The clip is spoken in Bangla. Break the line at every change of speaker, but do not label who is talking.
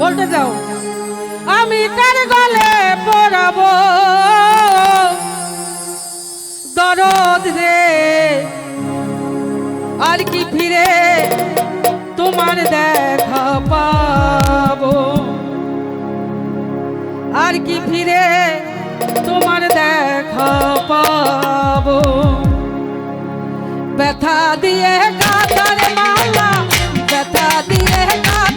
বলতে যাও। আমি তার গলে পড়াব? দরদ রে আর কি ফিরে তোমার দেখা পাবো? আর কি ফিরে তোমার দেখা পাবো? ব্যথা দিয়ে কাতার মালা, ব্যথা দিয়ে কাতার